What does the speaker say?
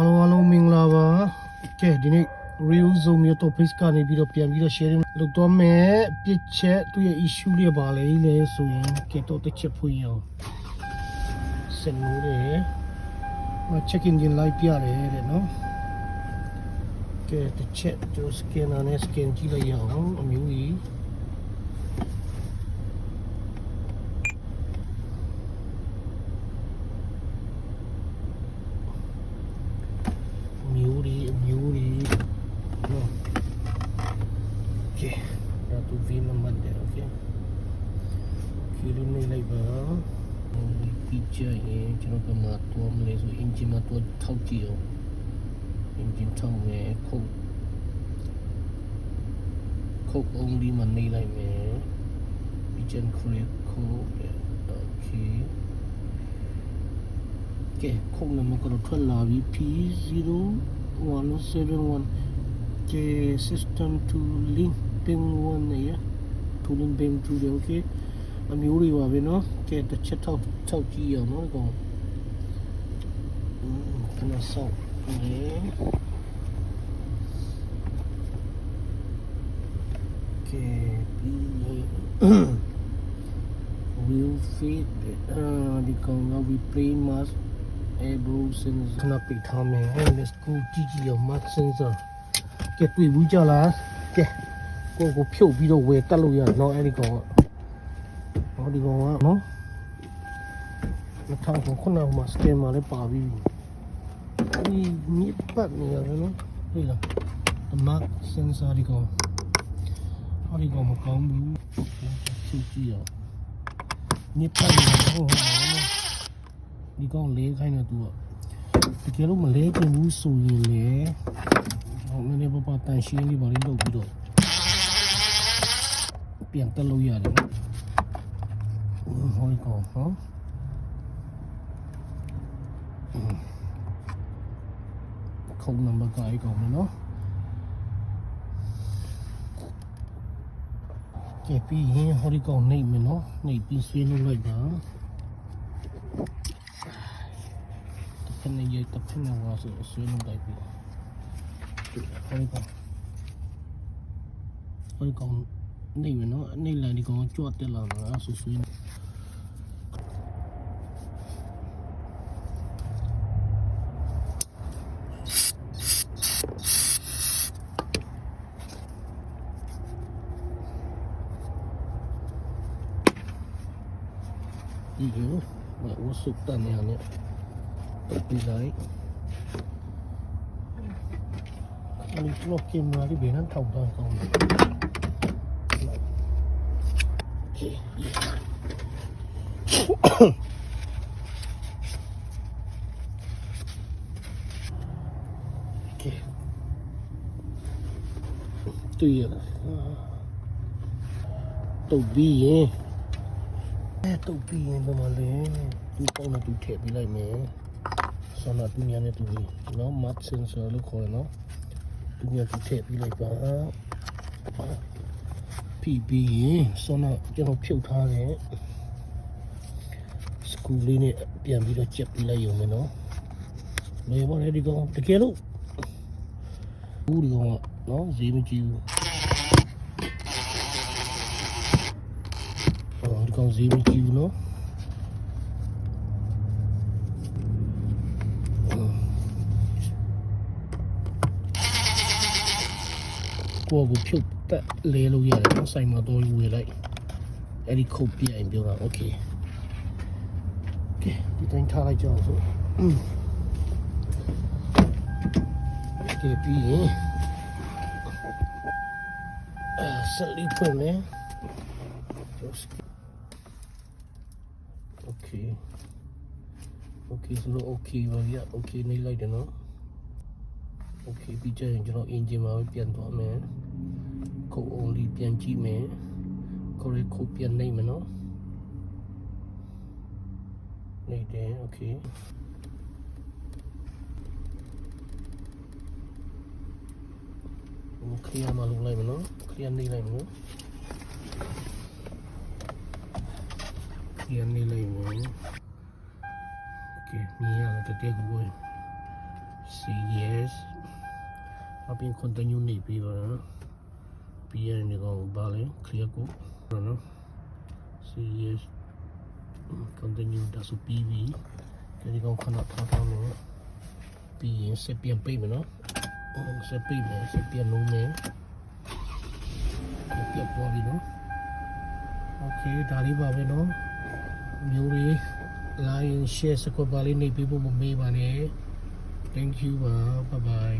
အားလုံးအားလုံးမင်္ဂလာပါကဲဒီနေ့ real zoom မျိုးတော့ face ကနေပြီးတော့ပြန်ပြီးတော့ sharing လုပ်တော့မယ်ပြစ်ချက်သူ့ရဲ့ issue လေးပါလေလေဆိုရင်ကဲတော့တစ်ချက်ဖွင့်ရအောင်စင်လို့တယ်မ check in ရင်လိုက်ပြရတယ်တဲ့နော်ကဲတစ်ချက်ကျိုး scanner နဲ့ scan ကြည့်လိုက်ရအောင်အမျိုးကြီး လေးနှိပ်လိုက်ပါဒီကြည့်ရင်ကျွန်တော်ကမှတော့မလဲဆိုအင်ဂျင်မှာတော့ထောက်ကြည့်အောင်အင်ဂျင်ထောက်မယ်ခုတ်ခုတ်အောင်ဒီမှာနှိပ်လိုက်မယ် kitchen crate ခုတ် okay ကဲခုတ်နံပါတ်ကတော့ထွက်လာပြီ P0171 ကဲ system to link ping 1 yeah to link ping 2 okay အမျိုးတွေပါပဲเนาะကဲတစ်ချက်ထောက်ထောက်ကြည့်အောင်เนาะဒီကောင်อืมခဏဆောက်နေကဲပြီး will fit အာဒီကောင်က we play must able sensor ခဏပိတ်ထားမယ် let's go ကြည့်ကြည့်အောင် mark sensor ကဲတွေ့ဘူးကြလားကဲကိုကိုဖြုတ်ပြီးတော့ဝယ်တက်လို့ရတယ်เนาะအဲ့ဒီကောင်က ဟောဒီကောင်ကနော်2000ခုခုနကမှစတင်มาလဲပါပြီးဒီမြစ်ပတ်နေရတယ်နော်ဟေ့လားဓမတ်စင်ဆာဒီကောင်ဟောဒီကောင်မကောင်းဘူးချူကြည့်ရမြစ်ပတ်နေတော့ဒီကောင်လေးခိုင်းတော့ तू ကတကယ်လို့မလဲကျင်ဘူးဆိုရင်လေဟောနည်းနည်းပါးပါတန်ရှင်းလေးပါလေးလုပ်ပြီးတော့ပြန်တက်လို့ရတယ်နော် ဟောဒီကောင်ဟောခုံနံပါတ်ကအဲ့ကောင်မယ်နော်ကဲပြီးရင်ဟောဒီကောင်နှိပ်မယ်နော်နှိပ်ပြီးဆွေးနွေးလိုက်ပါတစ်ဖက်နဲ့ရိုက်တစ်ဖက်နဲ့ဝါဆိုဆွေးနွေးလိုက်ပြီဟောဒီကောင်ဟောဒီကောင်နှိပ်မယ်နော်နှိပ်လိုက်ဒီကောင်ကြွတက်လာတာအဲ့ဆိုဆွေးနွေး 비유 막 우습다니 아니야 비라이 우리 플럭기 말이 매는 타오다 가운데 이렇게 또 이어 또 위에 ရလားတုတ်ပြီးရင်အဲတုတ်ပြီးရင်ဘယ်မှာလဲဒီပေါင်းနဲ့သူထည့်ပေးလိုက်မယ်ဆောနာတူညာနဲ့တူပြီးနော် mat sensor လို့ခေါ်တယ်နော်တူညာသူထည့်ပေးလိုက်ပါပြီးပြီးရင်ဆောနာကျွန်တော်ဖြုတ်ထားတယ်စကူလေးနဲ့ပြန်ပြီးတော့ချက်ပေးလိုက်ရုံပဲနော်လေဘာလဲဒီကောင်တကယ်လို့ဘူးဒီကောင်ကနော်ဈေးမကြည့်ဘူး အော်ဒီကောင်ဈေးမကြည့်ဘူးနော်ကိုကိုဖြုတ်တက်လဲလို့ရတယ်နော်ဆိုင်မှာတော့ဝေလိုက်အဲ့ဒီခုတ်ပြရင်ပြောတာโอเคโอเคဒီတိုင်းထားလိုက်ကြအောင်ဆိုโอเคပြီးရင်အာဆက်လီဖွင့်မယ် okay ဆိုတော့ okay ပါဗျာ okay နေလိုက်တယ်နော် okay ပြီးကြရင်ကျွန်တော် engine မှာပြန်သွားမယ်ခုတ် only ပြန်ကြည့်မယ်ကိုရီခုတ်ပြန်နိုင်မယ်နော်နေတယ် okay ကိုခရီးမှာလုံးလိုက်မယ်နော်ခရီးနေလိုက်မယ်နော် ဒီအနေနဲ့ဝင် Okay မြင်ရတဲ့တဲ့ကို See yes အပြင် continue နေပြီးပါတော့ပြီးရင်ဒီကောင်ဘာလဲ clear ကိုနော် See yes continue ဒါဆိုပြီးပြီဒီကောင်ခဏထားထားလို့ပြီးရင်စက်ပြန်ပြေးမယ်နော်စက်ပြေးမယ်စက်ပြန်လုံးမယ်ပြတ်သွားပြီနော် Okay ဒါလေးပါပဲနော် မျိုးလေး like and share စကွက်ပါလေးနေပေးဖို့မမေ့ပါနဲ့ thank you ပါ bye bye